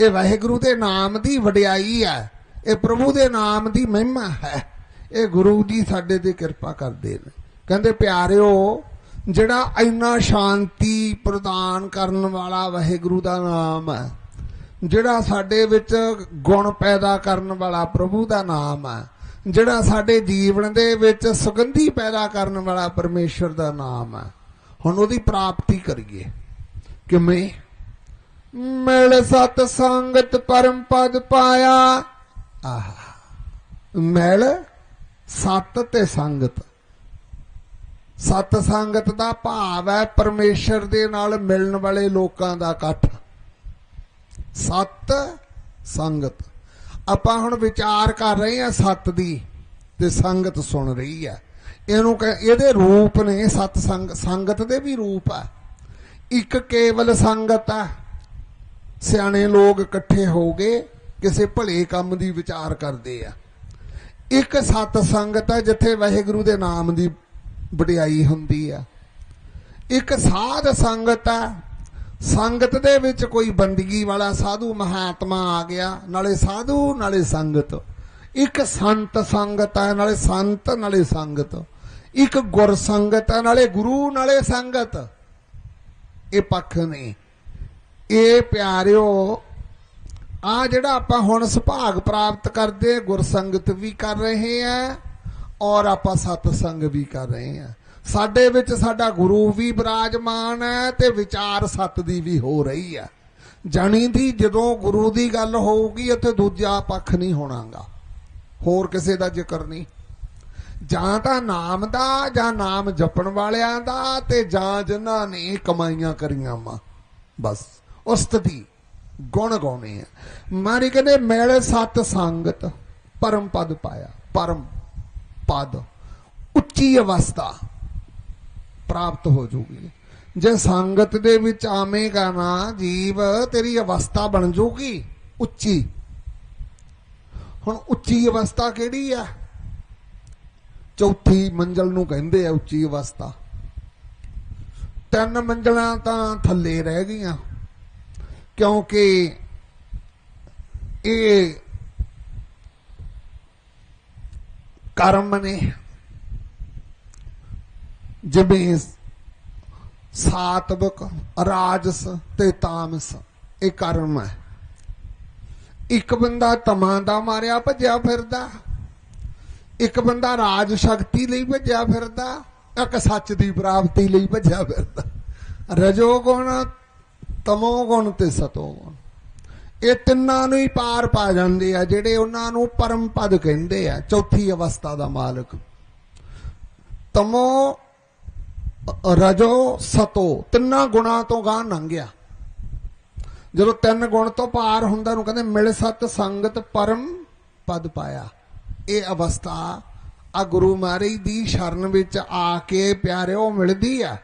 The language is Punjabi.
ਇਹ ਵਾਹਿਗੁਰੂ ਦੇ ਨਾਮ ਦੀ ਵਡਿਆਈ ਹੈ। ਇਹ ਪ੍ਰਭੂ ਦੇ ਨਾਮ ਦੀ ਮਹਿਮਾ ਹੈ। ਇਹ ਗੁਰੂ ਜੀ ਸਾਡੇ ਤੇ ਕਿਰਪਾ ਕਰਦੇ ਨੇ। ਕਹਿੰਦੇ, ਪਿਆਰਿਓ, ਜਿਹੜਾ ਇੰਨਾ ਸ਼ਾਂਤੀ ਪ੍ਰਦਾਨ ਕਰਨ ਵਾਲਾ ਵਾਹਿਗੁਰੂ ਦਾ ਨਾਮ ਹੈ, ਜਿਹੜਾ ਸਾਡੇ ਵਿੱਚ ਗੁਣ ਪੈਦਾ ਕਰਨ ਵਾਲਾ ਪ੍ਰਭੂ ਦਾ ਨਾਮ ਹੈ, ਜਿਹੜਾ ਸਾਡੇ ਜੀਵਨ ਦੇ ਵਿੱਚ ਸੁਗੰਧੀ ਪੈਦਾ ਕਰਨ ਵਾਲਾ ਪਰਮੇਸ਼ਰ ਦਾ ਨਾਮ ਹੈ, ਹੁਣ ਉਹਦੀ ਪ੍ਰਾਪਤੀ ਕਰੀਏ। ਕਿਵੇਂ? ਮਿਲ ਸਤ ਸੰਗਤ ਪਰਮ ਪਦ ਪਾਇਆ। ਆਹ, ਮਿਲ ਸਤ ਤੇ ਸੰਗਤ। ਸਤ ਸੰਗਤ ਦਾ ਭਾਵ ਹੈ ਪਰਮੇਸ਼ਰ ਦੇ ਨਾਲ ਮਿਲਣ ਵਾਲੇ ਲੋਕਾਂ ਦਾ ਇਕੱਠ। ਸਤ ਸੰਗਤ। ਆਪਾਂ ਹੁਣ ਵਿਚਾਰ ਕਰ ਰਹੇ ਹਾਂ ਸਤ ਦੀ ਤੇ ਸੰਗਤ ਸੁਣ ਰਹੀ ਹੈ। ਇਹਨੂੰ ਕਹਿ- ਇਹਦੇ ਰੂਪ ਨੇ ਸਤ ਸੰਗ, ਸੰਗਤ ਦੇ ਵੀ ਰੂਪ ਆ ਇੱਕ ਕੇਵਲ ਸੰਗਤ ਆ ਸਿਆਣੇ ਲੋਕ ਇਕੱਠੇ ਹੋ ਗਏ ਕਿਸੇ ਭਲੇ ਕੰਮ ਦੀ ਵਿਚਾਰ ਕਰਦੇ ਆ। ਇੱਕ ਸਤ ਸੰਗਤ ਹੈ ਜਿੱਥੇ ਵਾਹਿਗੁਰੂ ਦੇ ਨਾਮ ਦੀ ਵਡਿਆਈ ਹੁੰਦੀ ਆ। ਇੱਕ ਸਾਧ ਸੰਗਤ ਆ। ਸੰਗਤ ਦੇ ਵਿੱਚ ਕੋਈ ਬੰਦਗੀ ਵਾਲਾ ਸਾਧੂ ਮਹਾਤਮਾ ਆ ਗਿਆ, ਨਾਲੇ ਸਾਧੂ, ਨਾਲੇ ਸੰਗਤ। ਇੱਕ ਸੰਤ ਸੰਗਤ ਹੈ ਨਾਲੇ ਸੰਤ, ਨਾਲੇ ਸੰਗਤ। ਇੱਕ ਗੁਰ ਸੰਗਤ ਹੈ ਨਾਲੇ ਗੁਰੂ, ਨਾਲੇ ਸੰਗਤ। ਇਹ ਪੱਖ ਨੇ। ਇਹ ਪਿਆਰਿਓ, ਆ ਜਿਹੜਾ ਆਪਾਂ ਹੁਣ ਸੁਭਾਗ ਪ੍ਰਾਪਤ ਕਰਦੇ, ਗੁਰਸੰਗਤ ਵੀ ਕਰ ਰਹੇ ਆ, ਔਰ ਆਪਾਂ ਸਤ ਸੰਗ ਵੀ ਕਰ ਰਹੇ ਆ। ਸਾਡੇ ਵਿੱਚ ਸਾਡਾ ਗੁਰੂ ਵੀ ਬਿਰਾਜਮਾਨ ਹੈ ਤੇ ਵਿਚਾਰ ਸਤ ਦੀ ਵੀ ਹੋ ਰਹੀ ਹੈ ਜਾਣੀ ਦੀ ਜਦੋਂ ਗੁਰੂ ਦੀ ਗੱਲ ਹੋਊਗੀ ਉੱਥੇ ਦੂਜਾ ਪੱਖ ਨਹੀਂ ਹੋਣਾਗਾ। ਹੋਰ ਕਿਸੇ ਦਾ ਜ਼ਿਕਰ ਨਹੀਂ। ਜਾਂ ਤਾਂ ਨਾਮ ਦਾ, ਜਾਂ ਨਾਮ ਜਪਣ ਵਾਲਿਆਂ ਦਾ, ਤੇ ਜਾਂ ਜਿਨ੍ਹਾਂ ਨੇ ਕਮਾਈਆਂ ਕਰੀਆਂ ਵਾ। ਬਸ। ਉਸਤਤੀ ਗੁਣ ਗਾਉਣੇ ਆ ਮਾਰੀ ਕਹਿੰਦੇ, ਮੇਲੇ ਸਤ ਸੰਗਤ ਪਰਮ ਪਦ ਪਾਇਆ। ਪਰਮ ਪਦ, ਉੱਚੀ ਅਵਸਥਾ ਪ੍ਰਾਪਤ ਹੋ ਜੂਗੀ। ਜੇ ਸੰਗਤ ਦੇ ਵਿੱਚ ਆਵੇਂਗਾ ਨਾ ਜੀਵ, ਤੇਰੀ ਅਵਸਥਾ ਬਣ ਜੂਗੀ ਉੱਚੀ। ਹੁਣ ਉੱਚੀ ਅਵਸਥਾ ਕਿਹੜੀ ਆ? ਚੌਥੀ ਮੰਜ਼ਲ ਨੂੰ ਕਹਿੰਦੇ ਆ ਉੱਚੀ ਅਵਸਥਾ। ਤਿੰਨ ਮੰਜ਼ਲਾਂ ਤਾਂ ਥੱਲੇ ਰਹਿ ਗਈਆਂ। ਕਿਉਂਕਿ ਇਹ ਕਰਮ ਨੇ ਜਿਵੇਂ ਸਾਤਵਕ, ਰਾਜਸ ਤੇ ਤਾਮਸ, ਇਹ ਕਰਮ ਹੈ। ਇੱਕ ਬੰਦਾ ਤਮਾਂ ਦਾ ਮਾਰਿਆ, ਭੱਜਿਆ ਫਿਰਦਾ। ਇੱਕ ਬੰਦਾ ਰਾਜ ਸ਼ਕਤੀ ਲਈ ਭੱਜਿਆ ਫਿਰਦਾ, ਇੱਕ ਸੱਚ ਦੀ ਪ੍ਰਾਪਤੀ ਲਈ ਭੱਜਿਆ ਫਿਰਦਾ। ਰਜੋ ਗੁਣ ਤਮੋ ਗੁਣ ਤੇ ਸਤੋ ਗੁਣ। ਇਹ ਤਿੰਨਾਂ ਨੂੰ ਹੀ ਪਾਰ ਪਾ ਜਾਂਦੇ ਆ, ਜਿਹੜੇ ਉਹਨਾਂ ਨੂੰ ਪਰਮ ਪਦ ਕਹਿੰਦੇ ਆ, ਚੌਥੀ ਅਵਸਥਾ ਦਾ ਮਾਲਕ। ਤਮੋ, ਰਜੋ, ਸਤੋ, ਤਿੰਨਾਂ ਗੁਣਾਂ ਤੋਂ ਗਾਂ ਲੰਘਿਆ ਜਦੋਂ ਤਿੰਨ ਗੁਣ ਤੋਂ ਪਾਰ ਹੁੰਦਾ ਨੂੰ ਕਹਿੰਦੇ ਮਿਲ ਸਤ ਸੰਗਤ ਪਰਮ ਪਦ ਪਾਇਆ। ਇਹ ਅਵਸਥਾ ਆ ਗੁਰੂ ਮਹਾਰਾਜ ਦੀ ਸ਼ਰਨ ਵਿੱਚ ਆ ਕੇ ਪਿਆਰਿਓ ਮਿਲਦੀ ਆ।